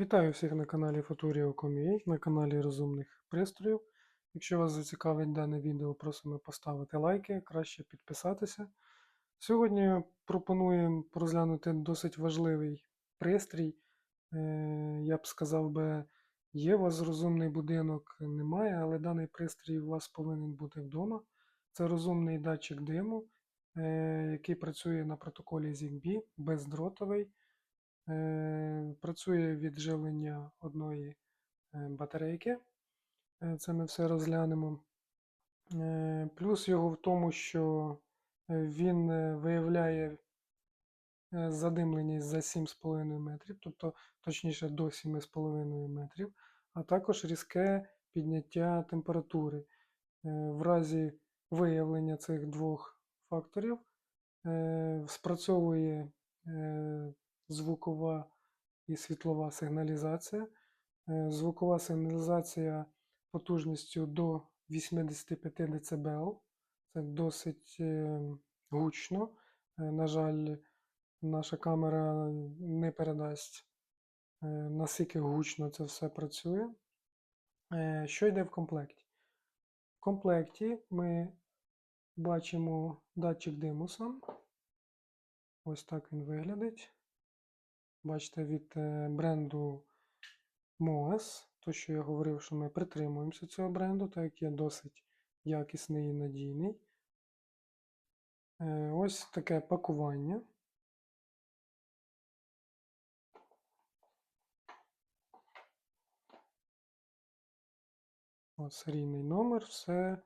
Вітаю всіх на каналі Futurio.com.ua, на каналі Розумних Пристроїв. Якщо вас зацікавить дане відео, просимо поставити лайки, краще підписатися. Сьогодні пропонуємо розглянути досить важливий пристрій. Е, Я б сказав би, є у вас розумний будинок, немає, але даний пристрій у вас повинен бути вдома. Це розумний датчик диму, е, який працює на протоколі ZigBee, бездротовий. Е, Працює від живлення одної е, батарейки. Е, Це ми все розглянемо. Плюс його в тому, що він виявляє задимленість за 7,5 метрів, тобто точніше до 7,5 метрів, а також різке підняття температури. В разі виявлення цих двох факторів спрацьовує звукова і світлова сигналізація. Е, Звукова сигналізація потужністю до 85 дБ. Це досить е, гучно. Е, На жаль, наша камера не передасть, наскільки гучно це все працює. Що йде в комплекті? В комплекті ми бачимо датчик диму сам. Ось так він виглядить. Бачите, від е, бренду MOAS, то, що я говорив, що ми притримуємося цього бренду, так як є досить якісний і надійний. Е, Ось таке пакування. Ось серійний номер, все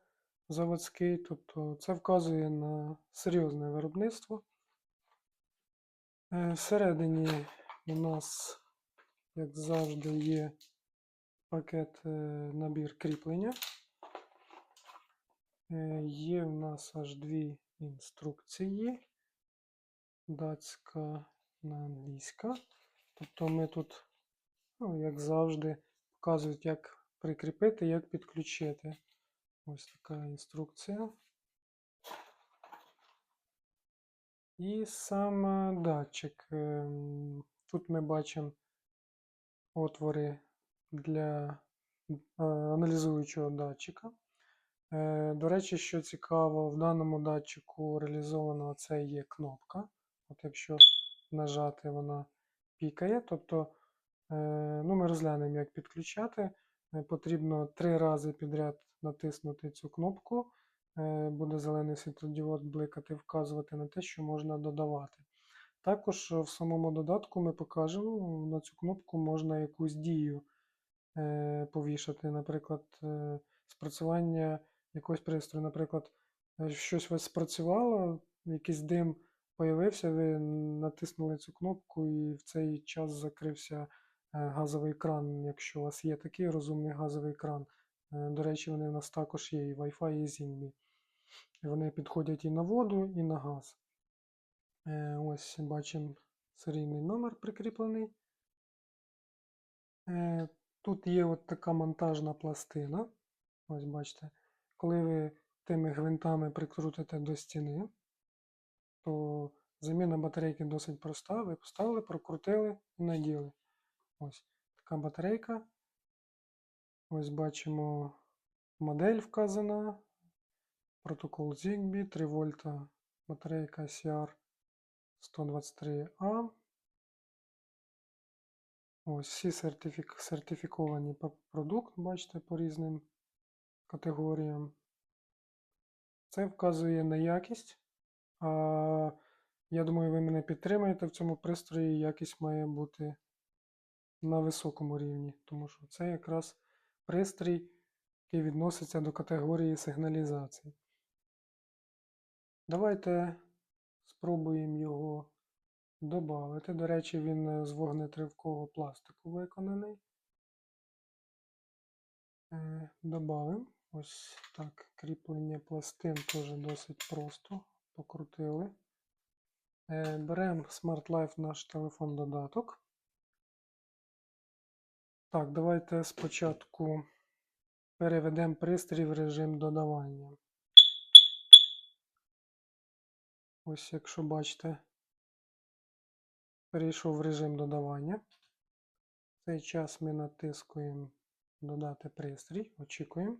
заводський, тобто це вказує на серйозне виробництво. Е, Всередині у нас, як завжди, є пакет е, набір кріплення. Е, Є в нас аж дві інструкції. Датська на англійська. Тобто ми тут, ну, як завжди, показують, як прикріпити, як підключити. Ось така інструкція. І сам е, датчик. Тут ми бачимо отвори для е, аналізуючого датчика. Е, До речі, що цікаво, в даному датчику реалізовано це є кнопка. От якщо нажати, вона пікає. Тобто е, ну, ми розглянемо, як підключати. Потрібно три рази підряд натиснути цю кнопку. Буде зелений світлодіод бликати, вказувати на те, що можна додавати. Також в самому додатку ми покажемо, на цю кнопку можна якусь дію е, повішати, наприклад, е, спрацювання якогось пристрою. Наприклад, е, щось у вас спрацювало, якийсь дим появився, ви натиснули цю кнопку і в цей час закрився е, газовий кран, якщо у вас є такий розумний газовий кран. Е, До речі, вони в нас також є і Wi-Fi, і Zigbee. Вони підходять і на воду, і на газ. Е, Ось бачимо серійний номер прикріплений. Е, Тут є от така монтажна пластина. Ось бачите, коли ви тими гвинтами прикрутите до стіни, то заміна батарейки досить проста. Ви поставили, прокрутили і наділи. Ось така батарейка. Ось бачимо модель вказана. Протокол Zigbee, 3 вольта батарейка CR 123A. Ось всі сертифік... сертифіковані продукт, бачите, по різним категоріям. Це вказує на якість. А, я думаю, ви мене підтримаєте в цьому пристрої. Якість має бути на високому рівні, тому що це якраз пристрій, який відноситься до категорії сигналізації. Давайте спробуємо його додати. До речі, він е, з вогнетривкого пластику виконаний. Е, Добавимо. Ось так. Кріплення пластин теж досить просто. Покрутили. Е, Беремо Smart Life наш телефон додаток. Так, давайте спочатку переведемо пристрій в режим додавання. Ось, якщо бачите, перейшов в режим додавання. В цей час ми натискуємо Додати пристрій, очікуємо.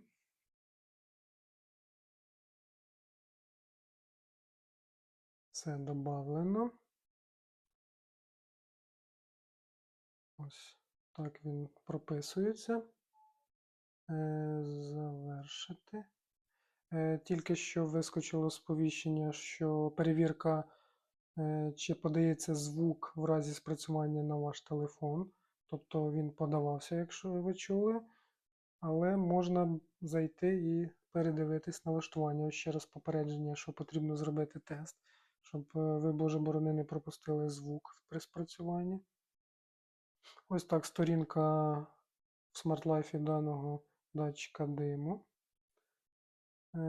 Все додавлено. Ось так він прописується. Е, Завершити. Е, Тільки що вискочило сповіщення, що перевірка, е, чи подається звук в разі спрацювання на ваш телефон. Тобто він подавався, якщо ви чули. Але можна зайти і передивитись налаштування. Ще раз попередження, що потрібно зробити тест, щоб е, ви, Боже борони, не пропустили звук при спрацюванні. Ось так сторінка в смарт-лайфі даного датчика диму. Е,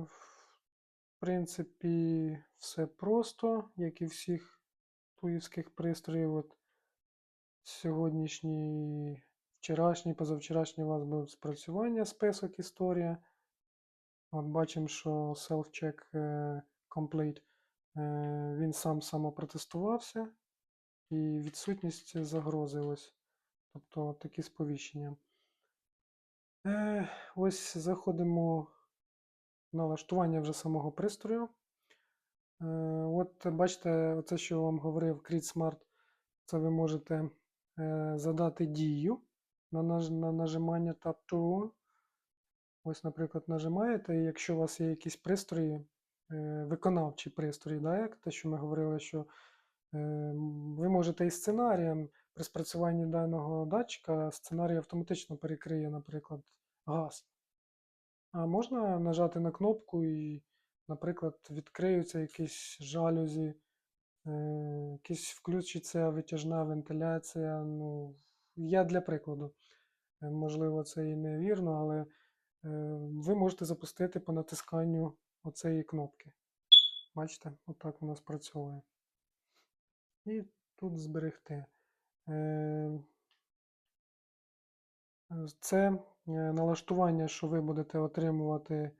В принципі, все просто, як і всіх туївських пристроїв. От Сьогоднішній, вчорашній, позавчорашній у вас був спрацювання список історія. От бачимо, що self-check е, complete. е, Він сам самопротестувався і відсутність загрози. Ось. Тобто такі сповіщення. Ось заходимо налаштування вже самого пристрою. Е, От бачите, оце, що вам говорив, Creed Smart, це ви можете е, задати дію на, на нажимання Tap to On. Ось, наприклад, нажимаєте, і якщо у вас є якісь пристрої, е, виконавчі пристрої, да, як те, що ми говорили, що ви можете і сценарієм при спрацюванні даного датчика сценарій автоматично перекриє, наприклад, газ. А можна нажати на кнопку і, наприклад, відкриються якісь жалюзі, е, якісь включиться витяжна вентиляція. Ну, я для прикладу. Е, Можливо, це і невірно, але е, ви можете запустити по натисканню оцеї кнопки. Бачите, отак воно спрацьовує. І тут зберегти. Це налаштування, що ви будете отримувати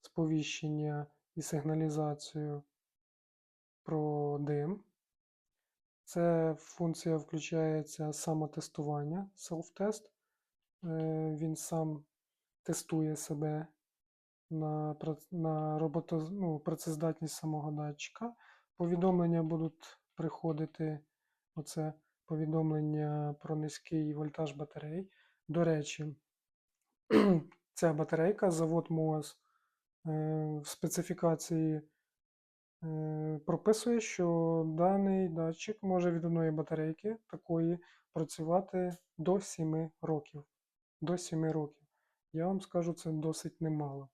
сповіщення і сигналізацію про дим. Це функція включається самотестування, self-test. Е, Він сам тестує себе на, на робото, ну, працездатність самого датчика. Повідомлення будуть приходити, оце повідомлення про низький вольтаж батарей. До речі, ця батарейка, завод МОАЗ е, в специфікації е, прописує, що даний датчик може від одної батарейки такої працювати до 7 років. До 7 років. Я вам скажу, це досить немало.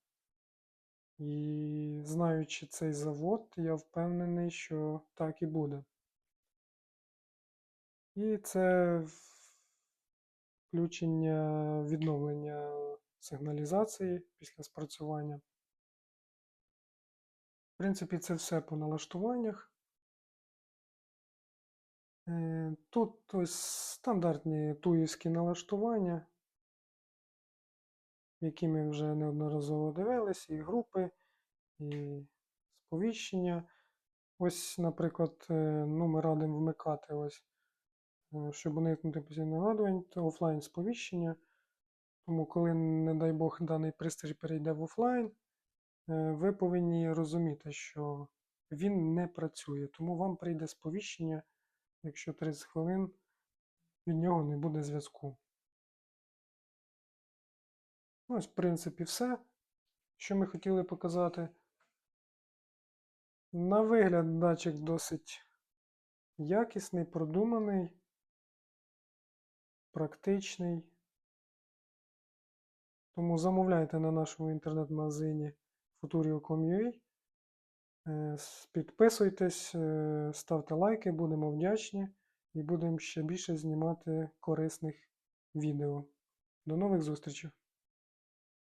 І знаючи цей завод, я впевнений, що так і буде. І це включення відновлення сигналізації після спрацювання. В принципі, це все по налаштуваннях. Е, Тут ось стандартні туївські налаштування, які ми вже неодноразово дивились, і групи, і сповіщення. Ось, наприклад, ну, ми радимо вмикати ось, щоб уникнути постійних нагадувань, то офлайн сповіщення. Тому, коли, не дай Бог, даний пристрій перейде в офлайн, е, ви повинні розуміти, що він не працює. Тому вам прийде сповіщення, якщо 30 хвилин від нього не буде зв'язку. Ось, в принципі, все, що ми хотіли показати. На вигляд датчик досить якісний, продуманий, практичний. Тому замовляйте на нашому інтернет-магазині futurio.com.ua. Е, Підписуйтесь, е, ставте лайки, будемо вдячні і будемо ще більше знімати корисних відео. До нових зустрічей!